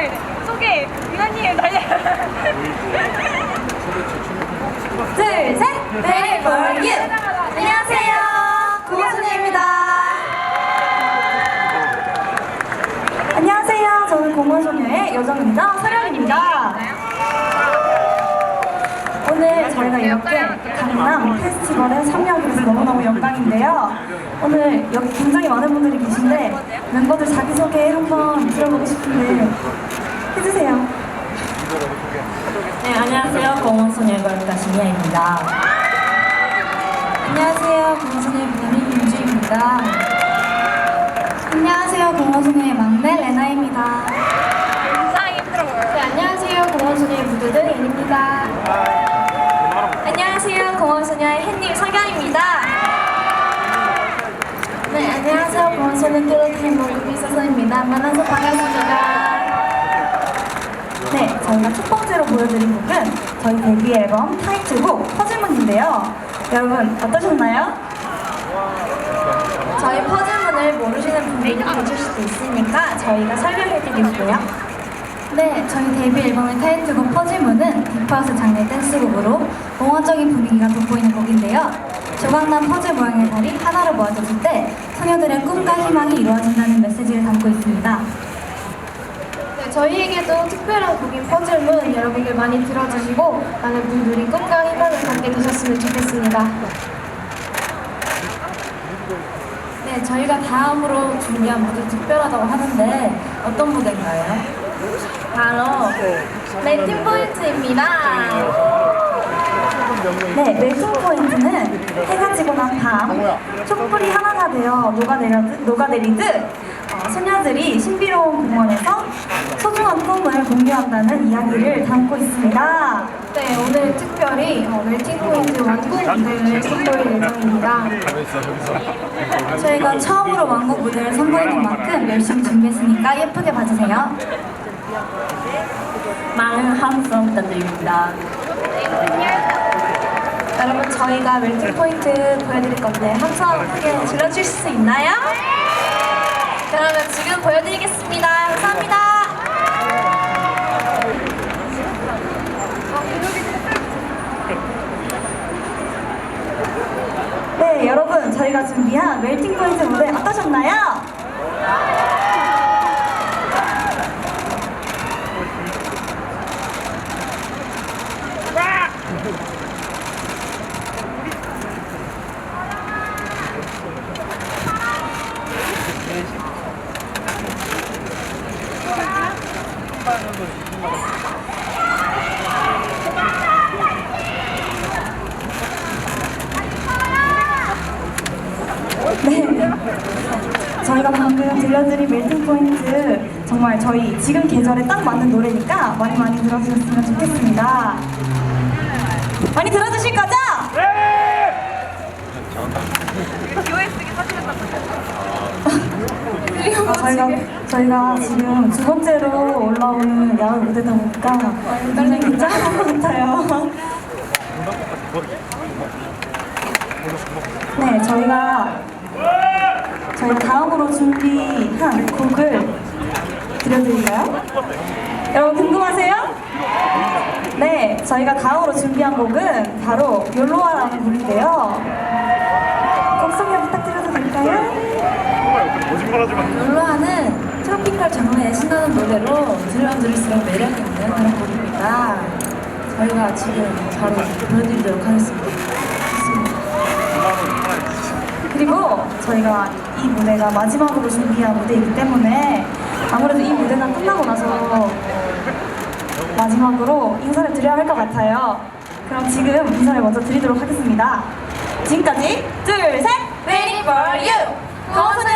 네네. 소개, 이관님 달려. 둘, 셋! For you! 안녕하세요. 고모소녀입니다. 안녕하세요. 저는 고모소녀의 여정입니다. 서령입니다. 오늘 저희가 이렇게 강남 페스티벌에 참여하게 돼서 너무너무 영광인데요. 오늘 여기 굉장히 많은 분들이 계신데 멤버들 자기소개 한번 들어보고 싶은데 해주세요. 네, 안녕하세요. 공원소녀의 걸까 신이야입니다. 안녕하세요. 공원소녀의 부장님 윤주입니다. 안녕하세요. 공원소녀의 막내 레나입니다. 굉장히 힘들어 보여요. 네, 안녕하세요. 공원소녀의 무드들 옌입니다. 안녕하세요. 공원소녀의 햇님 석양입니다. 네, 안녕하세요. 공원소녀 뚜렷한 모습이 있어서입니다. 만나서 반갑습니다. 네, 저희가 첫 번째로 보여드린 곡은 저희 데뷔 앨범 타이틀곡 퍼즐문인데요. 여러분 어떠셨나요? 저희 퍼즐문을 모르시는 분들이 계실 수도 있으니까 저희가 설명해드릴게요. 네, 저희 데뷔 앨범의 타이틀곡 퍼즐문은 딥하우스 장르 댄스곡으로 몽환적인 분위기가 돋보이는 곡인데요. 조각난 퍼즐 모양의 달이 하나로 모아졌을 때 소녀들의 꿈과 희망이 이루어진다는 메시지를 담고 있습니다. 네, 저희에게도 특별한 곡인 퍼즐문 여러분들 많이 들어주시고 많은 분들이 꿈과 희망을 갖게 되셨으면 좋겠습니다. 네, 저희가 다음으로 준비한 무대 특별하다고 하는데 어떤 무대인가요? 바로 레팅 포인트입니다. 네, 멜팅 포인트는 해가 지고 난 밤, 촛불이 하나가 되어 녹아내리듯, 녹아내리듯 어, 소녀들이 신비로운 공원에서 소중한 꿈을 공유한다는 이야기를 담고 있습니다. 네, 오늘 특별히 어, 멜팅 포인트 완곡 무대를 선보일 예정입니다. 저희가 처음으로 왕곡 무대를 선보이는 만큼 열심히 준비했으니까 예쁘게 봐주세요. 많은 함성 부탁드립니다. 여러분 저희가 멜팅 포인트 보여드릴 건데 함성 크게 질러주실 수 있나요? 그러면 지금 보여드리겠습니다. 감사합니다. 네, 여러분 저희가 준비한 멜팅 포인트 무대 어떠셨나요? 네. 저희가 방금 들려드린 멜팅 포인트 정말 저희 지금 계절에 딱 맞는 노래니까 많이 많이 들어주셨으면 좋겠습니다. 많이 들어주실 거죠? 사실은 아, 저희가 저희가 지금 두 번째로 올라오는 야외 무대다 보니까 굉장히 긴장한 것 같아요. 네, 저희가 저희가 다음으로 준비한 곡을 들려드릴까요? 여러분 궁금하세요? 네, 저희가 다음으로 준비한 곡은 바로 욜로아라는 곡인데요. 곡 소개 부탁드려도 될까요? 롤로아는 트로피컬 장르의 신나는 노래로 들으면 들을수록 매력 있는 그런 곡입니다. 저희가 지금 바로 보여드리도록 하겠습니다. 그리고 저희가 이 무대가 마지막으로 준비한 무대이기 때문에 아무래도 이 무대가 끝나고 나서 마지막으로 드려야 할 것 같아요. 그럼 지금 인사를 먼저 드리도록 하겠습니다. 지금까지 둘, 셋! Waiting for you! 고소녀였습니다.